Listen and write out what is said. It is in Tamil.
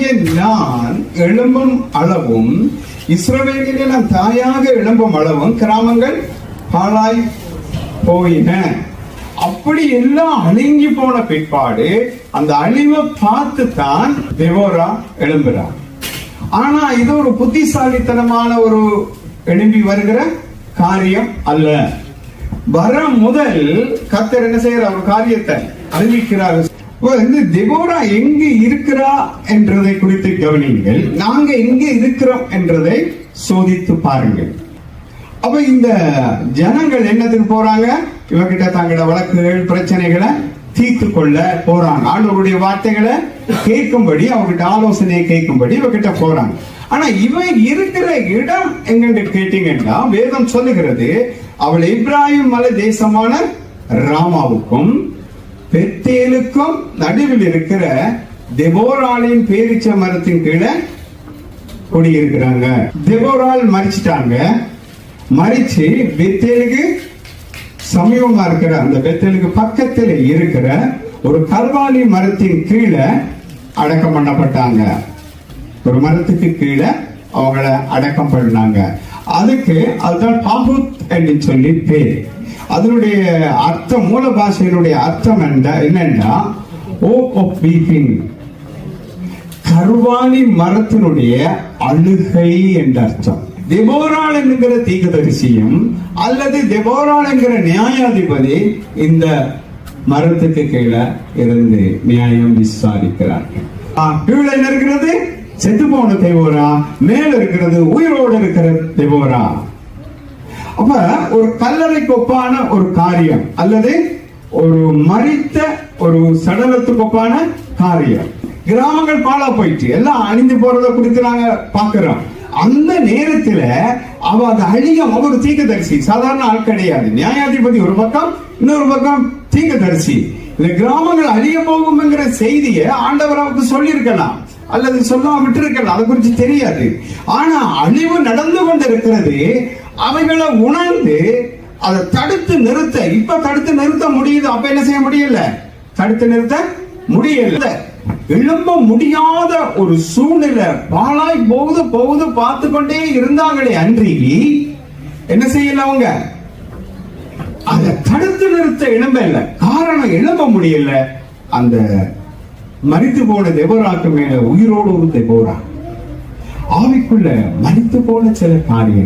மகனாகிய நான் எழும்பும் அளவும் இஸ்ரவேலிலே நான் தாயாக எழும்பும் அளவும் கிராமங்கள் பாழாய் போயின. அப்படி எல்லாம் அழிஞ்சி போன பிற்பாடு அந்த அழிவை பார்த்து தான் தெவோரா எழும்புறார் ஆனா இது ஒரு புத்திசாலித்தனமான ஒரு எழும்பி வருகிற காரியம் அல்ல. வர முதல் கத்தர் என்ன செய்யற ஒரு காரியத்தை அறிவிக்கிறார். வந்து தெபோரா எங்க இருக்கிறா என்றதை குறித்து கவனியுங்கள். நாங்க எங்க இருக்கிறோம் என்றதை சோதித்து பாருங்கள். அப்ப இந்த ஜனங்கள் என்னத்துக்கு போறாங்க? இவங்கிட்ட தங்களோட வழக்குகள் பிரச்சனைகளை தீர்த்து கொள்ள போறாங்க. ஆண்டவருடைய வார்த்தைகளை கேட்கும்படி அவங்ககிட்ட ஆலோசனையை கேட்கும்படி இவகிட்ட போறாங்க. ஆனா இவன் இருக்கிற இடம் எங்கன்னு கேட்டீங்கன்னா வேதம் சொல்லுகிறது அவள் இப்ராஹிம் மலை தேசமான ராமாவுக்கும் பெத்தேலுக்கும் நடுவில் இருக்கிற தெபோராலின் பேரிச்ச மரத்தின் கீழே குடியிருக்கிறாங்க தெபோரால் மறிச்சிட்டாங்க மறிச்சு பெத்தேலுக்கு சமீபமா இருக்கிற அந்த பெத்தேலுக்கு பக்கத்தில் இருக்கிற ஒரு கல்வாலி மரத்தின் கீழே அடக்கம் பண்ணப்பட்டாங்க. ஒரு மரத்துக்கு கீழே அவங்கள அடக்கம் பண்ணாங்க. அதுக்கு அதுதான் பாகுத் என்று சொல்லி பேர். அதனுடைய அர்த்தம் மூல பாஷையினுடைய அர்த்தம் என்னன்னா ஓ ஆஃப் வீப்பிங் மரத்தினுடைய அழுகை என்ற அர்த்தம். தெபோராள் என்கிற தீகதரிசியும் அல்லது தெபோராள் என்கிற நியாயாதிபதி இந்த மரத்துக்கு கீழே இருந்து நியாயம் விசாரிக்கிறார்கள். ஆ, கீழே என்ன இருக்கிறது? செத்து போன தேவோரா மேல இருக்கிறது உயிரோடு இருக்கிற தெபோரா. அப்ப ஒரு கல்லறைக்கு ஒப்பான ஒரு காரியம் அல்லது ஒரு மறித்த ஒரு சடலத்துக்கு ஒப்பான காரியம். கிராமங்கள் பாலா போயிட்டு எல்லாம் அழிந்து போறத குறித்து நாங்க பாக்குறோம் அந்த நேரத்துல அவ அந்த அழியம் அவர் தீர்க்கதரிசி சாதாரண ஆள் கிடையாது. நியாயாதிபதி ஒரு பக்கம் இன்னொரு பக்கம் தீர்க்கதரிசி. இந்த கிராமங்கள் அழிய போகும்ங்கிற செய்தியை ஆண்டவர் அவருக்கு சொல்லியிருக்கலாம். அல்லது சொல்லாவிட்டிருக்கலாம் அதை குறித்து தெரியாது. ஆனா அழிவு நடந்து கொண்டிருக்கிறது. அவைகளை உணர்ந்து அதை தடுத்து நிறுத்த. இப்ப தடுத்து நிறுத்த முடியுது. அப்ப என்ன செய்ய முடியல? தடுத்து நிறுத்த முடியல. எழும்ப முடியாத ஒரு சூழ்நிலை. பாலாய் போகுது போகுது பார்த்து கொண்டே இருந்தாங்களே அன்றி. என்ன செய்யல அவங்க? அதை தடுத்து நிறுத்த எழும்ப இல்லை காரணம் எழும்ப முடியல. அந்த மரித்து போன தெபோராக்கு மேல உயிரோடு ஒரு தெபோரா ஆவிக்குள்ள மரித்து போன சில காரியம்